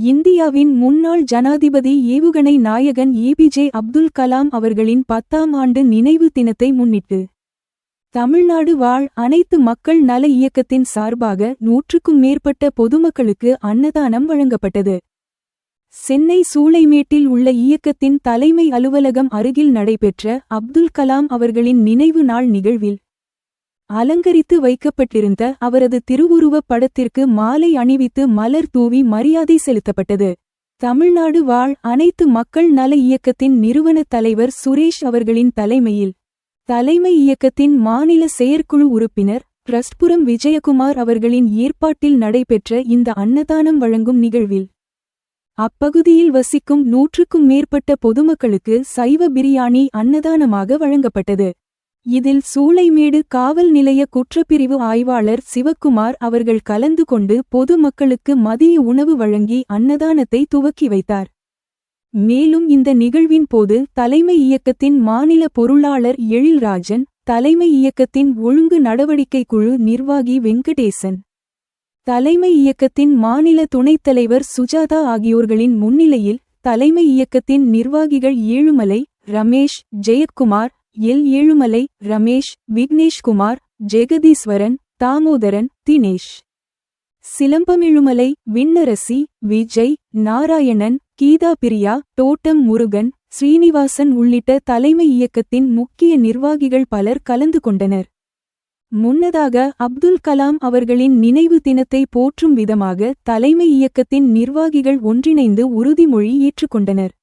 இந்தியாவின் முன்னாள் ஜனாதிபதி ஏவுகணை நாயகன் ஏபிஜே அப்துல் கலாம் அவர்களின் பத்தாம் ஆண்டு நினைவு தினத்தை முன்னிட்டு தமிழ்நாடு வாழ் அனைத்து மக்கள் நல இயக்கத்தின் சார்பாக நூற்றுக்கும் மேற்பட்ட பொதுமக்களுக்கு அன்னதானம் வழங்கப்பட்டது. சென்னை சூளைமேட்டில் உள்ள இயக்கத்தின் தலைமை அலுவலகம் அருகில் நடைபெற்ற அப்துல் கலாம் அவர்களின் நினைவு நாள் நிகழ்வில் அலங்கரித்து வைக்கப்பட்டிருந்த அவரது திருவுருவப் படத்திற்கு மாலை அணிவித்து மலர் தூவி மரியாதை செலுத்தப்பட்டது. தமிழ்நாடு வாழ் அனைத்து மக்கள் நல இயக்கத்தின் நிறுவனத் தலைவர் சுரேஷ் அவர்களின் தலைமையில் தலைமை இயக்கத்தின் மாநில செயற்குழு உறுப்பினர் ட்ரஸ்ட்புரம் விஜயகுமார் அவர்களின் ஏற்பாட்டில் நடைபெற்ற இந்த அன்னதானம் வழங்கும் நிகழ்வில் அப்பகுதியில் வசிக்கும் நூற்றுக்கும் மேற்பட்ட பொதுமக்களுக்கு சைவ பிரியாணி அன்னதானமாக வழங்கப்பட்டது. இதில் சூளைமேடு காவல் நிலைய குற்றப்பிரிவு ஆய்வாளர் சிவக்குமார் அவர்கள் கலந்து கொண்டு பொதுமக்களுக்கு மதிய உணவு வழங்கி அன்னதானத்தை துவக்கி வைத்தார். மேலும் இந்த நிகழ்வின் போது தலைமை இயக்கத்தின் மாநில பொருளாளர் எழில்ராஜன் தலைமை இயக்கத்தின் ஒழுங்கு நடவடிக்கை குழு நிர்வாகி வெங்கடேசன் தலைமை இயக்கத்தின் மாநில துணைத் தலைவர் சுஜாதா ஆகியோர்களின் முன்னிலையில் தலைமை இயக்கத்தின் நிர்வாகிகள் ஏழுமலை ரமேஷ் ஜெயக்குமார் எல். ஏழுமலை ரமேஷ் விக்னேஷ்குமார் ஜெகதீஸ்வரன் தாமோதரன் தினேஷ். சிலம்பமிழுமலை விண்ணரசி விஜய் நாராயணன் கீதா பிரியா தோட்டம் முருகன் ஸ்ரீனிவாசன் உள்ளிட்ட தலைமை இயக்கத்தின் முக்கிய நிர்வாகிகள் பலர் கலந்து கொண்டனர். முன்னதாக அப்துல் கலாம் அவர்களின் நினைவு தினத்தை போற்றும் விதமாக தலைமை இயக்கத்தின் நிர்வாகிகள் ஒன்றிணைந்து உறுதிமொழி ஏற்றுக்கொண்டனர்.